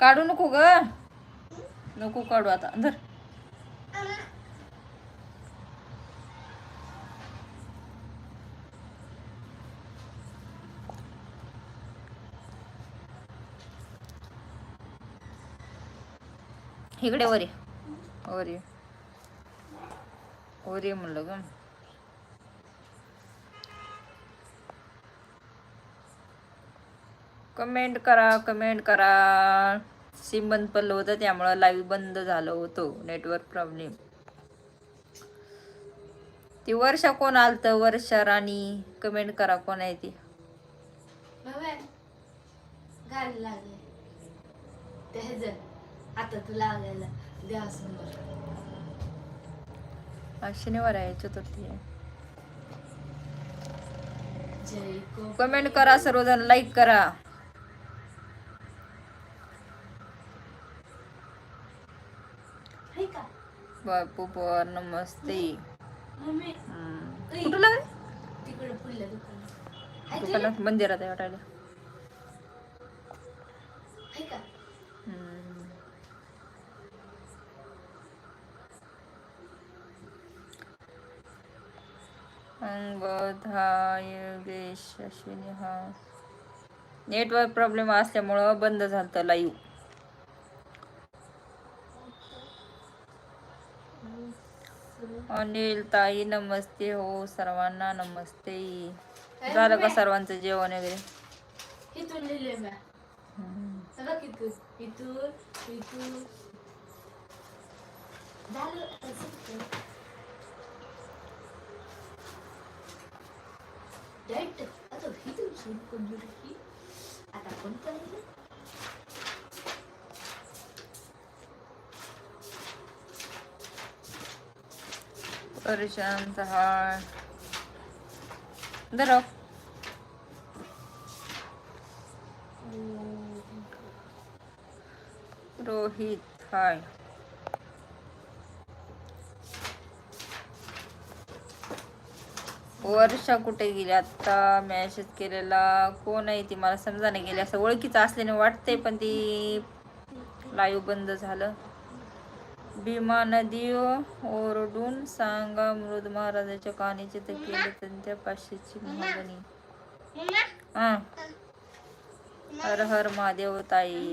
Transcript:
काढू नको ग. नको काढू आता. धर. इकडे वर ये. वर ये. वर ये म्हणलं ग. कमेंट करा कमेंट करा. सिम बंद पडलं होतं त्यामुळं लाईव्ह बंद झालं होतं नेटवर्क प्रॉब्लेम ती वर्षा कोण आलतं? वर्षा राणी कमेंट करा कोण आहे ती. आता तू लागायला द्या समोर आज शनिवार आहे चतुर्थी आहे. कमेंट करा सर्वजण लाईक करा हाय का बापू पवार नमस्ते. कुठं लागले दुकानात. मंदिरात आहे वाटायला. नेटवर्क प्रॉब्लेम असल्यामुळं बंद झालं लाईव्ह अनिल ताई नमस्ते हो सर्वांना नमस्ते झालं का सर्वांचं जेवण वगैरे इथून लिहिले म्या हम्म. बघ इथून इथून इथून झालं आता संपलं. Right. आता इथून सुरू करू की आता कोण करायचं प्रशांत हाय धरो रोहित हाय वर्षा कुठे गेली आता? मॅसेज केलेला. कोण आहे ती? मला समजा नाही गेली. असं ओळखीचं असल्याने वाटतंय पण ती लाईव्ह बंद झालं. भीमा नदी ओरडून सांगा मृद महाराजाच्या कहाणीचे तर केले त्यांच्या पाचशेची महागणी हर हर महादेव ताई.